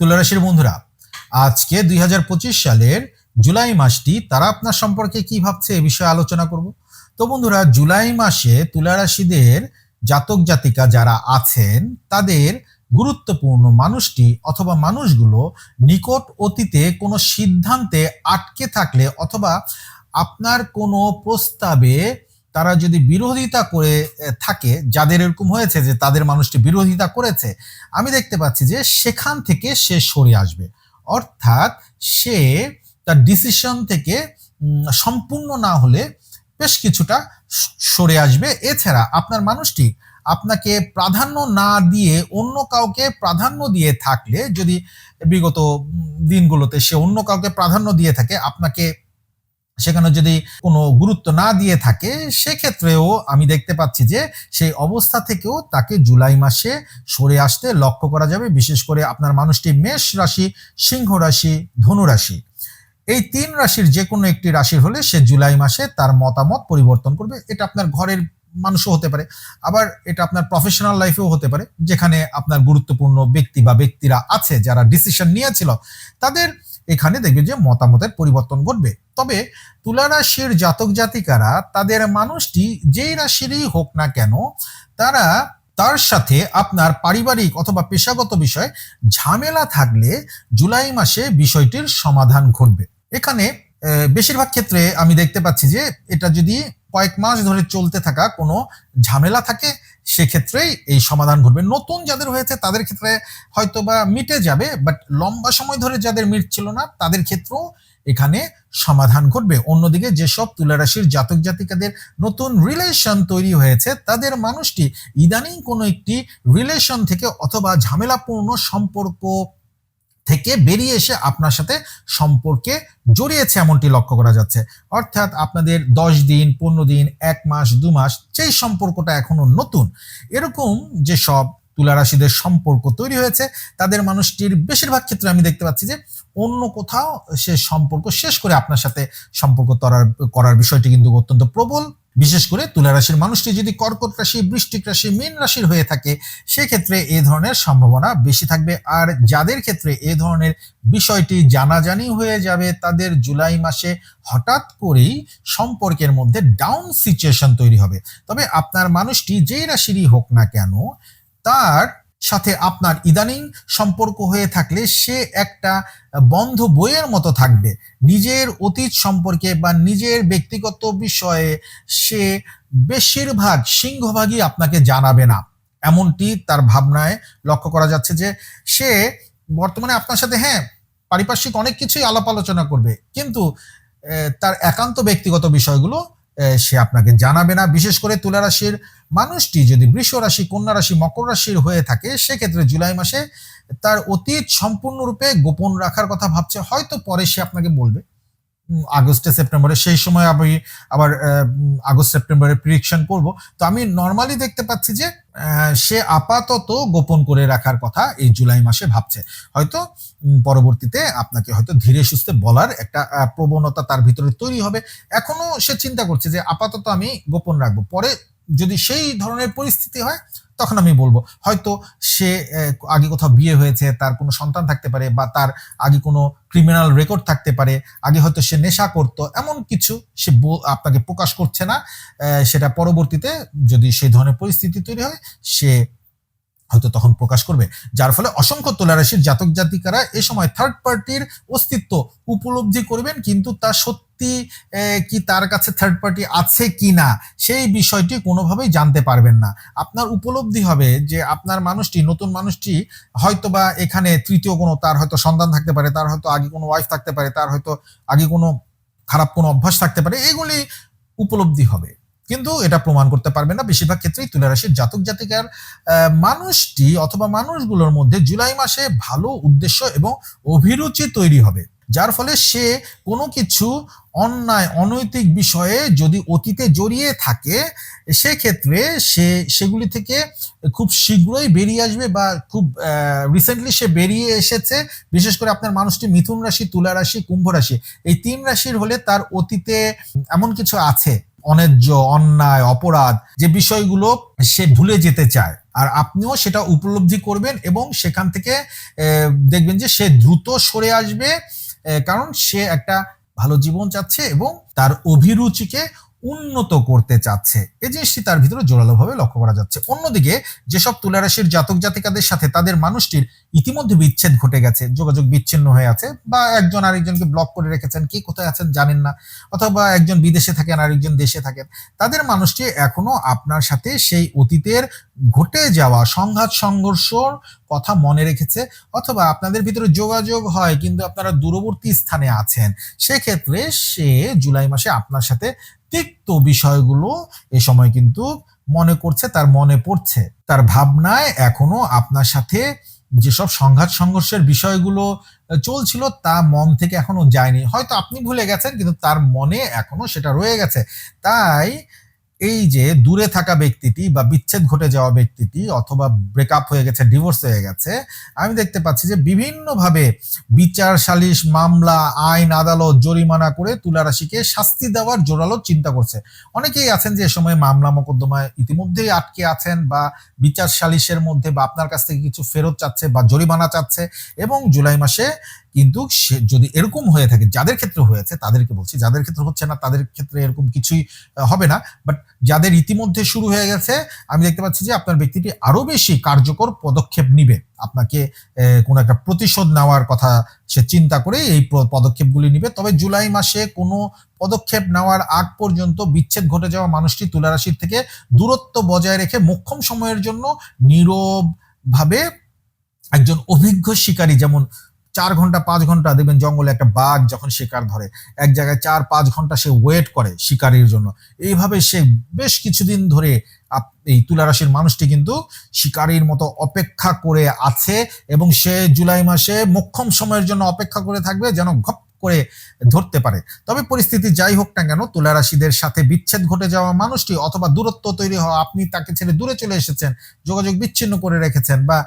তুলা রাশির বন্ধুরা, আজকে দুই হাজার পঁচিশ সালের জুলাই মাসটি তারা আপনার সম্পর্কে কি ভাবছে এ বিষয়ে আলোচনা করব। তো বন্ধুরা, জুলাই মাসে তুলা রাশিদের জাতক জাতিকা যারা আছেন, তাদের গুরুত্বপূর্ণ মানুষটি অথবা মানুষগুলো নিকট অতীতে কোনো সিদ্ধান্তে আটকে থাকলে অথবা আপনার কোনো প্রস্তাবে তারা যদি বিরোধিতা করে থাকে, যাদের এরকম হয়েছে যে তাদের মানুষটি বিরোধিতা করেছে, আমি দেখতে পাচ্ছি যে সেখান থেকে সে সরে আসবে। অর্থাৎ সে তার ডিসিশন থেকে সম্পূর্ণ না হলে বেশ কিছুটা সরে আসবে। এছাড়া আপনার মানুষটি আপনাকে প্রাধান্য না দিয়ে অন্য কাউকে প্রাধান্য দিয়ে থাকলে, যদি বিগত দিনগুলোতে সে অন্য কাউকে প্রাধান্য দিয়ে থাকে, আপনাকে সেখানে যদি কোনো গুরুত্ব না দিয়ে থাকে, সেক্ষেত্রেও আমি দেখতে পাচ্ছি যে সেই অবস্থা থেকেও তাকে জুলাই মাসে সরে আসতে লক্ষ্য করা যাবে। বিশেষ করে আপনার মানুষটি মেষ রাশি, সিংহ রাশি, ধনু রাশি। এই তিন রাশির যে কোনো একটি রাশির হলে সে জুলাই মাসে তার মতামত পরিবর্তন করবে। এটা আপনার ঘরের মানুষও হতে পারে, আবার এটা আপনার প্রফেশনাল লাইফেও হতে পারে, যেখানে আপনার গুরুত্বপূর্ণ ব্যক্তি বা ব্যক্তিরা আছে, যারা ডিসিশন নিয়েছিল, তাদের এখানে দেখবে যে মতামতের পরিবর্তন ঘটবে। তবে তুলা রাশির জাতক জাতিকারা, তাদের মানুষটি যেই রাশিরই হোক না কেন, তারা তার সাথে আপনার পারিবারিক অথবা পেশাগত বিষয়ে ঝামেলা থাকলে জুলাই মাসে বিষয়টির সমাধান ঘটবে। এখানে বেশিরভাগ ক্ষেত্রে আমি দেখতে পাচ্ছি যে এটা যদি কয়েক মাস ধরে চলতে থাকা কোনো ঝামেলা থাকে সেক্ষেত্রেই এই সমাধান ঘটবে। নতুন যাদের হয়েছে, তাদের ক্ষেত্রে হয়তো বা মিটে যাবে বাট লম্বা সময় ধরে যাদের মিটছিল না, তাদের ক্ষেত্রেও এখানে সমাধান ঘটবে। অন্যদিকে যেসব তুলারাশির জাতক জাতিকাদের নতুন রিলেশন তৈরি হয়েছে, তাদের মানুষটি ইদানিং কোনো একটি রিলেশন থেকে অথবা ঝামেলাপূর্ণ সম্পর্ক থেকে বেরিয়ে এসে আপনার সাথে সম্পর্কে জড়িয়েছে এমনটি লক্ষ্য করা যাচ্ছে। অর্থাৎ আপনাদের দশ দিন, পনেরো দিন, এক মাস, দু মাস সেই সম্পর্কটা এখনও নতুন, এরকম যে সব তুলারাশিদের সম্পর্ক তৈরি হয়েছে। তাদের মানুষটির বেশিরভাগ ক্ষেত্রে আমি দেখতে পাচ্ছি যে, অন্য কোথাও সে সম্পর্ক শেষ করে আপনার সাথে সম্পর্ক তরার, করার বিষয়টি কিন্তু অত্যন্ত প্রবল। বিশেষ করে তুলা রাশির মানুষটি যদি কর্কট রাশি, বৃষ্টিক রাশি, মীন রাশির হয়ে থাকে, সেক্ষেত্রে এই ধরনের সম্ভাবনা বেশি থাকবে। আর যাদের ক্ষেত্রে এই ধরনের বিষয়টি জানাজানি হয়ে যাবে, তাদের জুলাই মাসে হঠাৎ করেই সম্পর্কের মধ্যে ডাউন সিচুয়েশন তৈরি হবে। তবে আপনার মানুষটি যেই রাশিরই হোক না কেন তার সাথে আপনার ইদানিং সম্পর্ক হয়ে থাকলে সে একটা বন্ধ বইয়ের মতো থাকবে। নিজের অতীত সম্পর্কে বা নিজের ব্যক্তিগত বিষয়ে সে বেশিরভাগ সিংহভাগই আপনাকে জানাবে না। এমনটি তার ভাবনায় লক্ষ্য করা যাচ্ছে যে সে বর্তমানে আপনার সাথে হ্যাঁ পারিপার্শ্বিক অনেক কিছুই আলাপ আলোচনা করবে, কিন্তু তার একান্ত ব্যক্তিগত বিষয়গুলো সে আপনাকে জানাবে না। বিশেষ করে তুলা রাশির মানুষটি যদি বৃষ রাশি, কন্যা রাশি, মকর রাশির হয়ে থাকে, সেক্ষেত্রে জুলাই মাসে তার অতীত সম্পূর্ণরূপে গোপন রাখার কথা ভাবছে। হয়তো পরে সে আপনাকে বলবে। আগস্টে, সেপ্টেম্বরে, সেই সময় আমি আবার আগস্ট, সেপ্টেম্বরে প্রিডিকশন করব। তো আমি নর্মালি দেখতে পাচ্ছি যে সে আপাতত গোপন করে রাখার কথা এই জুলাই মাসে ভাবছে। হয়তো পরবর্তীতে আপনাকে হয়তো ধীরে সুস্থে বলার একটা প্রবণতা তার ভিতরে তৈরি হবে। এখনও সে চিন্তা করছে যে, আপাতত আমি গোপন রাখব। পরে যদি সেই ধরনের পরিস্থিতি হয়, তখন আমি বলব, হয়তো সে আগে কোথাও বিয়ে হয়েছে, তার কোনো সন্তান থাকতে পারে বা তার আগে কোনো ক্রিমিনাল রেকর্ড থাকতে পারে, আগে হয়তো সে নেশা করতো, এমন কিছু সে আপনাকে প্রকাশ করছে না সেটা পরবর্তীতে যদি সেই ধরনের পরিস্থিতি তৈরি হয়, সে হয়তো তখন প্রকাশ করবে। যার ফলে অসংখ্য তুলারাশির জাতক জাতিকারা এ সময় থার্ড পার্টির অস্তিত্ব উপলব্ধি করবেন, কিন্তু তা সত্যি আহ, কি তার কাছে থার্ড পার্টি আছে কি না সেই বিষয়টি কোনোভাবেই জানতে পারবেন না। আপনার উপলব্ধি হবে যে আপনার মানুষটি নতুন মানুষটি হয়তো বা এখানে তৃতীয় কোনো তার হয়তো সন্তান থাকতে পারে তার হয়তো আগে কোনো ওয়াইফ থাকতে পারে তার হয়তো আগে কোনো খারাপ কোনো অভ্যাস থাকতে পারে এগুলি উপলব্ধি হবে। কিন্তু এটা প্রমাণ করতে পারবে না বেশিরভাগ ক্ষেত্রেই তুলা রাশির জাতক জাতিকার মানুষটি অথবা মানুষগুলোর মধ্যে জুলাই মাসে ভালো উদ্দেশ্য এবং অভিরুচি তৈরি হবে। যার ফলে সে কোনো কিছু অন্যায়, অনৈতিক বিষয়ে যদি অতীতে জড়িয়ে থাকে, সেক্ষেত্রে সে সেগুলি থেকে খুব শীঘ্রই বেরিয়ে আসবে বা খুব রিসেন্টলি সে বেরিয়ে এসেছে। বিশেষ করে আপনার মানুষটি মিথুন রাশি, তুলা রাশি, কুম্ভ রাশি। এই তিন রাশির হলে তার অতীতে এমন কিছু আছে, অন্যায্য, অন্যায়, অপরাধ, যে বিষয়গুলো সে ভুলে যেতে চায়। আর আপনিও সেটা উপলব্ধি করবেন এবং সেখান থেকে দেখবেন যে সে দ্রুত সরে আসবে। কারণ সে একটা ভালো জীবন চাচ্ছে এবং তার অভিরুচিকে উন্নত করতে চাচ্ছে। এই জিনিসটি তার ভিতরে জোরালোভাবে লক্ষ্য করা যাচ্ছে। অন্যদিকে যেসব তুলারাশির জাতক জাতিকাদের সাথে তাদের মানুষটির ইতিমধ্যে বিচ্ছেদ ঘটে গেছে, যোগাযোগ বিচ্ছিন্ন হয়ে আছে বা একজন আরেকজনকে ব্লক করে রেখেছেন, কে কোথায় আছেন জানেন না, অথবা একজন বিদেশে থাকেন, আরেকজন দেশে থাকেন, তাদের মানুষটি এখনও আপনার সাথে সেই অতীতের ঘটে যাওয়া সংঘাত, সংঘর্ষর কথা মনে রেখেছে অথবা আপনাদের ভিতরে যোগাযোগ হয়, কিন্তু আপনারা দূরবর্তী স্থানে আছেন, সেক্ষেত্রে সে জুলাই মাসে আপনার সাথে তিক্ত বিষয়গুলো এ সময় কিন্তু মনে করছে, তার মনে পড়ছে। তার ভাবনায় এখনও আপনার সাথে যেসব সংঘাত সংঘর্ষের বিষয়গুলো চলছিল তা মন থেকে এখনও যায়নি। হয়তো আপনি ভুলে গেছেন, কিন্তু তার মনে এখনও সেটা রয়ে গেছে। তাই এই যে দূরে থাকা ব্যক্তিটি বা বিচ্ছেদ ঘটে যাওয়া ব্যক্তিটি অথবা ব্রেকআপ হয়ে গেছে ডিভোর্স হয়ে গেছে, আমি দেখতে পাচ্ছি যে বিভিন্নভাবে বিচার, সালিশ, মামলা, আইন, আদালত, জরিমানা করে তুলারাশিকে শাস্তি দেওয়ার জোরালো চিন্তা করছে। অনেকেই আছেন যে এ সময় মামলা মোকদ্দমায় ইতিমধ্যেই আটকে আছেন বা বিচার সালিশের মধ্যে বা আপনার কাছ থেকে কিছু ফেরত চাচ্ছে বা জরিমানা চাচ্ছে এবং জুলাই মাসে কিন্তু সে যদি এরকম হয়ে থাকে, যাদের ক্ষেত্রে হয়েছে তাদেরকে বলছি, যাদের ক্ষেত্রে হচ্ছে না তাদের ক্ষেত্রে এরকম কিছুই হবে না। বাট যাদের ইতিমধ্যে শুরু হয়ে গেছে, আমি দেখতে পাচ্ছি যে আপনার ব্যক্তিটি আরও বেশি কার্যকর পদক্ষেপ নিবে। আপনাকে কোনো একটা প্রতিশোধ নেওয়ার কথা সে চিন্তা করে এই পদক্ষেপগুলি নিবে। তবে জুলাই মাসে কোনো পদক্ষেপ নেওয়ার আগ পর্যন্ত বিচ্ছেদ ঘটে যাওয়া মানুষটি তুলারাশির থেকে দূরত্ব বজায় রেখে মোক্ষম সময়ের জন্য নীরব ভাবে একজন অভিজ্ঞ শিকারী, যেমন চার ঘণ্টা, পাঁচ ঘণ্টা দেখবেন জঙ্গলে একটা বাঘ যখন শিকার ধরে, এক জায়গায় চার, পাঁচ ঘণ্টা সে ওয়েট করে শিকারির জন্য। এইভাবে সে বেশ কিছুদিন ধরে এই তুলারাশির মানুষটি কিন্তু শিকারীর মতো অপেক্ষা করে আছে এবং সে জুলাই মাসে মোক্ষম সময়ের জন্য অপেক্ষা করে থাকবে, যেন ঘপ করে ধরতে পারে। তবে পরিস্থিতি যাই হোক না কেন, তুলারাশিদের সাথে বিচ্ছেদ ঘটে যাওয়া মানুষটি অথবা দূরত্ব তৈরি হওয়া আপনি তাকে ছেড়ে দূরে চলে এসেছেন, যোগাযোগ বিচ্ছিন্ন করে রেখেছেন বা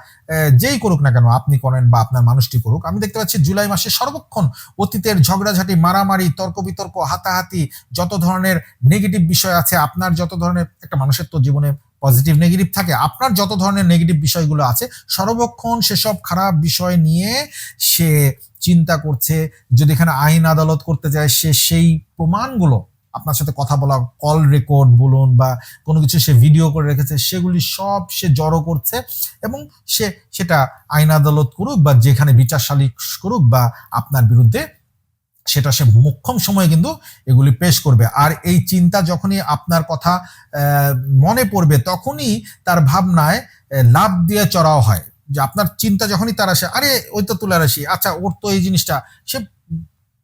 যেই করুক না কেন আপনি করেন বা আপনার মানুষটি করুক, আমি দেখতে পাচ্ছি জুলাই মাসে সর্বক্ষণ অতীতের ঝগড়াঝাটি, মারামারি, তর্ক বিতর্ক, হাতাহাতি, যত ধরনের নেগেটিভ বিষয় আছে, আপনার যত ধরনের একটা মানুষের তো জীবনে পজিটিভ নেগেটিভ থাকে। আপনার যত ধরনের নেগেটিভ বিষয়গুলো আছে, সর্বক্ষণ সেসব খারাপ বিষয় নিয়ে সে চিন্তা করছে। যদি এখানে আইন আদালত করতে যায়, সে সেই প্রমাণগুলো আপনার সাথে কথা বলা কল রেকর্ড বলুন বা কোনো কিছু সে ভিডিও করে রেখেছে, সেগুলি সব সে জড়ো করছে এবং সে সেটা আইন আদালত করুক বা যেখানে বিচার সালিশ করুক বা আপনার বিরুদ্ধে সেটা সে মোক্ষম সময়ে কিন্তু এগুলি পেশ করবে। আর এই চিন্তা যখনই আপনার কথা মনে পড়বে তখনই তার ভাবনায় লাভ দিয়ে চড়াও হয়। যে আপনার চিন্তা যখনই তার আসে, আরে, ওই তো তুলার আসি আচ্ছা ওর তো এই জিনিসটা। সে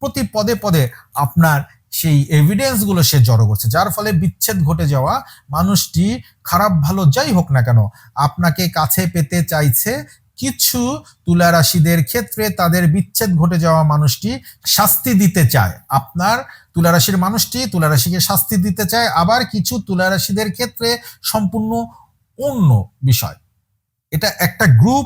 প্রতি পদে পদে আপনার সেই এভিডেন্সগুলো সে জড়ো করছে। যার ফলে বিচ্ছেদ ঘটে যাওয়া মানুষটি খারাপ ভালো যাই হোক না কেন, আপনাকে কাছে পেতে চাইছে কিছু তুলা রাশিদের ক্ষেত্রে তাদের বিচ্ছেদ ঘটে যাওয়া মানুষটি শাস্তি দিতে চায়। আপনার তুলা রাশির মানুষটি তুলা রাশিকে শাস্তি দিতে চায়, আবার কিছু তুলা রাশিদের ক্ষেত্রে সম্পূর্ণ অন্য বিষয়। এটা একটা গ্রুপ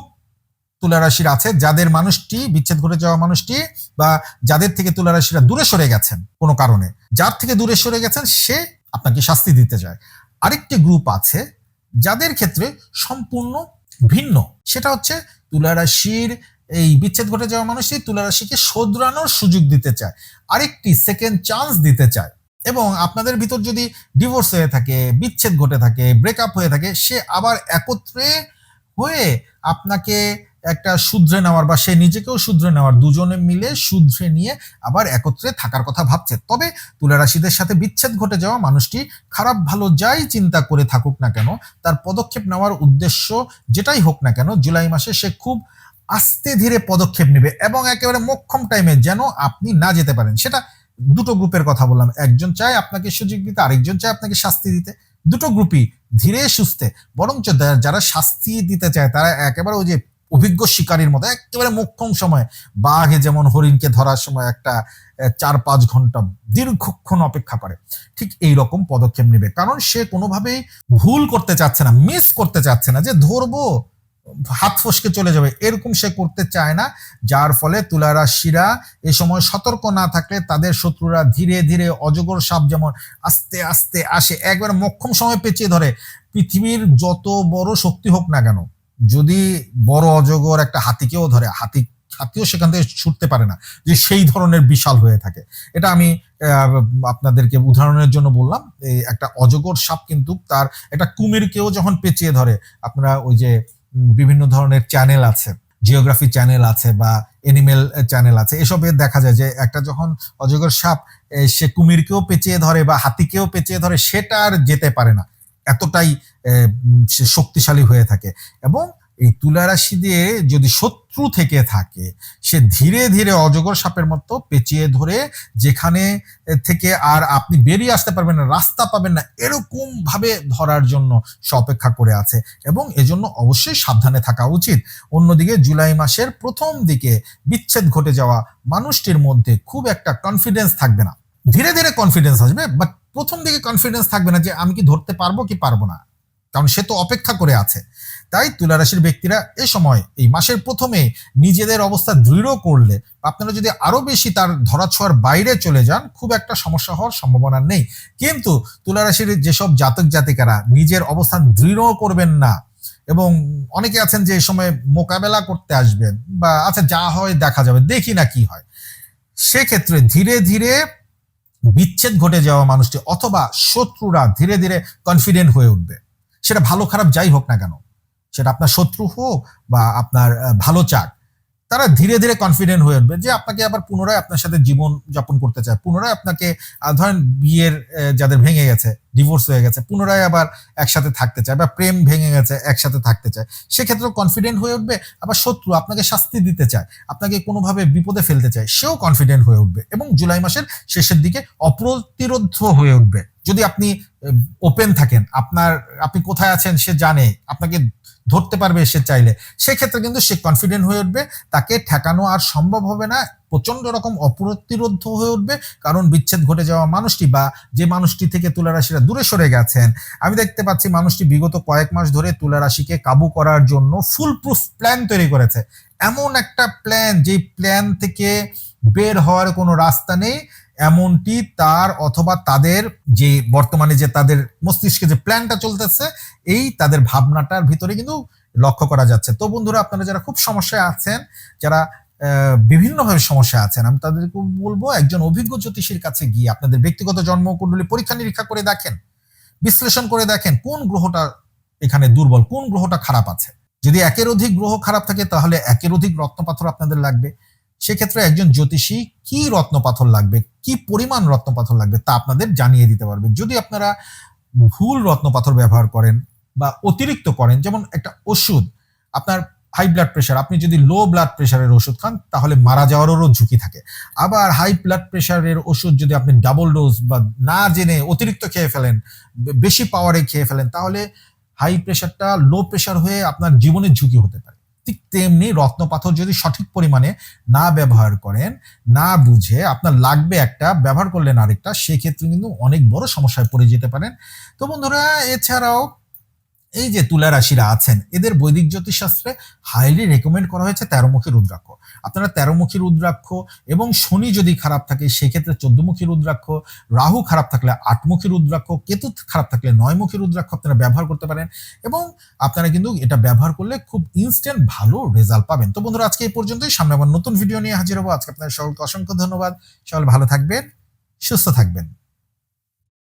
তুলা রাশির আছে, যাদের মানুষটি বিচ্ছেদ ঘটে যাওয়া মানুষটি বা যাদের থেকে তুলা রাশিরা দূরে সরে গেছেন কোনো কারণে, যার থেকে দূরে সরে গেছেন সে আপনাকে শাস্তি দিতে চায়। আরেকটি গ্রুপ আছে, যাদের ক্ষেত্রে সম্পূর্ণ ভিন্ন। সেটা হচ্ছে তুলারাশির এই বিচ্ছেদ ঘটে যাওয়া মানুষটি তুলারাশিকে শোধরানোর সুযোগ দিতে চায়, আরেকটি সেকেন্ড চান্স দিতে চায়। এবং আপনাদের ভিতর যদি ডিভোর্স হয়ে থাকে, বিচ্ছেদ ঘটে থাকে ব্রেকআপ হয়ে থাকে, সে আবার একত্রে হয়ে আপনাকে একটা শুধরে নেওয়ার বা সে নিজেকেও শুধরে নেওয়ার দুজনে মিলে শুধরে নিয়ে আবার একত্রে থাকার কথা ভাবছে। তবে তুলারাশিদের সাথে বিচ্ছেদ ঘটে যাওয়া মানুষটি খারাপ ভালো যাই চিন্তা করে থাকুক না কেন, তার পদক্ষেপ নেওয়ার উদ্দেশ্য যেটাই হোক না কেন, জুলাই মাসে সে খুব আস্তে ধীরে পদক্ষেপ নেবে এবং একেবারে মোক্ষম টাইমে যেন আপনি না যেতে পারেন। সেটা দুটো গ্রুপের কথা বললাম। একজন চায় আপনাকে সুযোগ দিতে, আরেকজন চায় আপনাকে শাস্তি দিতে। দুটো গ্রুপই ধীরে সুস্থে। বরঞ্চ যারা শাস্তি দিতে চায়, তারা একেবারে ওই যে অভিজ্ঞ শিকারীর মতো, একেবারে মোক্ষম সময়। বাঘে যেমন হরিণকে ধরার সময় একটা চার পাঁচ ঘণ্টা দীর্ঘক্ষণ অপেক্ষা করে। ঠিক এই রকম পদক্ষেপ নেবে। কারণ সে কোনোভাবেই ভুল করতে চাচ্ছে না মিস করতে চাচ্ছে না যে ধরবো, হাত ফসকে চলে যাবে। এরকম সে করতে চায় না, যার ফলে তুলা রাশিরা এ সময় সতর্ক না থাকলে তাদের শত্রুরা ধীরে ধীরে অজগর সাপ যেমন আস্তে আস্তে আসে, একবার মক্ষম সময় পেঁচিয়ে ধরে। পৃথিবীর যত বড় শক্তি হোক না কেন যদি বড় অজগর একটা হাতিকেও ধরে, হাতি, হাতিও সেখান থেকে ছুটতে পারে না, যে সেই ধরনের বিশাল হয়ে থাকে। এটা আমি আপনাদেরকে উদাহরণের জন্য বললাম একটা অজগর সাপ কিন্তু তার একটা কুমিরকেও যখন পেঁচিয়ে ধরে, আপনারা ওই যে বিভিন্ন ধরনের চ্যানেল আছে জিওগ্রাফি চ্যানেল আছে বা এনিমেল চ্যানেল আছে, এসবে দেখা যায় যে একটা যখন অজগর সাপ সে কুমিরকেও পেঁচিয়ে ধরে বা হাতিকেও পেঁচিয়ে ধরে, সেটা আর যেতে পারে না। এতটাই শক্তিশালী হয়ে থাকে। এবং এই তুলা রাশি দিয়ে যদি শত্রু থেকে থাকে, সে ধীরে ধীরে অজগর সাপের মতো পেঁচিয়ে ধরে যেখানে থেকে আর আপনি বেরিয়ে আসতে পারবেন না, রাস্তা পাবেন না এরকম ভাবে ধরার জন্য সে অপেক্ষা করে আছে। এবং এজন্য অবশ্যই সাবধানে থাকা উচিত। অন্যদিকে জুলাই মাসের প্রথম দিকে বিচ্ছেদ ঘটে যাওয়া মানুষটির মধ্যে খুব একটা কনফিডেন্স থাকবে না। ধীরে ধীরে কনফিডেন্স আসবে বাট প্রথম দিকে কনফিডেন্স থাকবে না যে আমি কি ধরতে পারব কি পারব না। কারণ সে তো অপেক্ষা করে আছে। তাই তুলারাশির ব্যক্তিরা এ সময়, এই মাসের প্রথমে নিজেদের অবস্থা দৃঢ় করলে, আপনারা যদি আরও বেশি তার ধরাছোঁয়ার বাইরে চলে যান, খুব একটা সমস্যা হওয়ার সম্ভাবনা নেই। কিন্তু তুলারাশির যেসব জাতক জাতিকারা নিজের অবস্থান দৃঢ় করবেন না, এবং অনেকে আছেন যে সময় মোকাবেলা করতে আসবেন, বা আচ্ছা যা হয় দেখা যাবে, দেখি না কি হয়। সেক্ষেত্রে ধীরে ধীরে বিচ্ছেদ ঘটে যাওয়া মানুষটি অথবা শত্রুরা ধীরে ধীরে কনফিডেন্ট হয়ে উঠবে। সেটা ভালো খারাপ যাই হোক না কেন। সেটা আপনার শত্রু হোক বা আপনার ভালো চাক। তারা ধীরে ধীরে কনফিডেন্ট হয়ে উঠবে যে আপনাকে আবার পুনরায় আপনার সাথে জীবন যাপন করতে চায়। পুনরায় আপনাকে ধরেন বিয়ের যাদের ভেঙে গেছে ডিভোর্স হয়ে গেছে, পুনরায় আবার একসাথে থাকতে চায় বা প্রেম ভেঙে গেছে, একসাথে থাকতে চায়। সেক্ষেত্রেও কনফিডেন্ট হয়ে উঠবে, আবার শত্রু আপনাকে শাস্তি দিতে চায়, আপনাকে কোনোভাবে বিপদে ফেলতে চায়, সেও কনফিডেন্ট হয়ে উঠবে এবং জুলাই মাসের শেষের দিকে অপ্রতিরোধ হয়ে উঠবে। যদি আপনি ওপেন থাকেন, আপনার, আপনি কোথায় আছেন সে জানে, আপনাকে ধরতে পারবে সে চাইলে। সেক্ষেত্রে কিন্তু সে কনফিডেন্ট হয়ে উঠবে, তাকে ঠেকানো আর সম্ভব হবে না প্রচণ্ড রকম অপ্রতিরোধ হয়ে উঠবে, কারণ বিচ্ছেদ ঘটে যাওয়া মানুষটি বা যে মানুষটি থেকে তুলা রাশিরা দূরে সরে গেছেন। আমি দেখতে পাচ্ছি মানুষটি বিগত কয়েক মাস ধরে তুলা রাশিকে কাবু করার জন্য ফুল প্রুফ প্ল্যান তৈরি করেছে। এমন একটা প্ল্যান যে প্ল্যান থেকে বের হওয়ার কোনো রাস্তা নেই এমনটি তার অথবা তাদের যে বর্তমানে যে তাদের মস্তিষ্কে যে প্ল্যানটা চলতেছে, এই তাদের ভাবনাটার ভিতরে কিন্তু লক্ষ্য করা যাচ্ছে। তো বন্ধুরা, আপনারা যারা খুব সমস্যায় আছেন, যারা বিভিন্নভাবে সমস্যা আছেন, আমি তাদেরকে বলব একজন অভিজ্ঞ জ্যোতিষীর কাছে গিয়ে আপনাদের ব্যক্তিগত জন্মকুণ্ডলী পরীক্ষা নিরীক্ষা করে দেখেন, বিশ্লেষণ করে দেখেন কোন গ্রহটা এখানে দুর্বল, কোন গ্রহটা খারাপ আছে। যদি একের অধিক গ্রহ খারাপ থাকে, তাহলে একের অধিক রত্নপাথর আপনাদের লাগবে। সেক্ষেত্রে একজন জ্যোতিষী কি রত্নপাথর লাগবে, কি পরিমাণ রত্নপাথর লাগবে তা আপনাদের জানিয়ে দিতে পারবে। যদি আপনারা ভুল রত্নপাথর ব্যবহার করেন বা অতিরিক্ত করেন, যেমন একটা ওষুধ, আপনার হাই ব্লাড প্রেশার আপনি যদি লো ব্লাড প্রেশারের ওষুধ খান, তাহলে মারা যাওয়ারও ঝুঁকি থাকে। আবার হাই ব্লাড প্রেশারের ওষুধ যদি আপনি ডাবল ডোজ বা না জেনে অতিরিক্ত খেয়ে ফেলেন বেশি পাওয়ারে খেয়ে ফেলেন, তাহলে হাই প্রেশারটা লো প্রেশার হয়ে আপনার জীবনের ঝুঁকি হতে পারে। ঠিক তেমনি রত্ন পাথর যদি সঠিক পরিমাণে না ব্যবহার করেন, না বুঝে আপনার লাগবে একটা, ব্যবহার করলেন আরেকটা, সেক্ষেত্রে কিন্তু অনেক বড় সমস্যায় পড়ে যেতে পারেন। তো বন্ধুরা, এছাড়াও এই যে তুলা রাশিরা আছেন, এদের বৈদিক জ্যোতিষশাস্ত্রে হাইলি রেকমেন্ড করা হয়েছে তেরোমুখী রুদ্রাক্ষ। আপনারা তেরোমুখী রুদ্রাক্ষ এবং শনি যদি খারাপ থাকে, সেক্ষেত্রে চোদ্দমুখী রুদ্রাক্ষ, রাহু খারাপ থাকলে আটমুখী রুদ্রাক্ষ, কেতু খারাপ থাকলে নয়মুখী রুদ্রাক্ষ আপনারা ব্যবহার করতে পারেন এবং আপনারা কিন্তু এটা ব্যবহার করলে খুব ইনস্ট্যান্ট ভালো রেজাল্ট পাবেন। তো বন্ধুরা, আজকে এই পর্যন্তই। সামনে আবার নতুন ভিডিও নিয়ে হাজির হব। আজকে আপনাদের সকলকে অসংখ্য ধন্যবাদ। সকল ভালো থাকবেন, সুস্থ থাকবেন।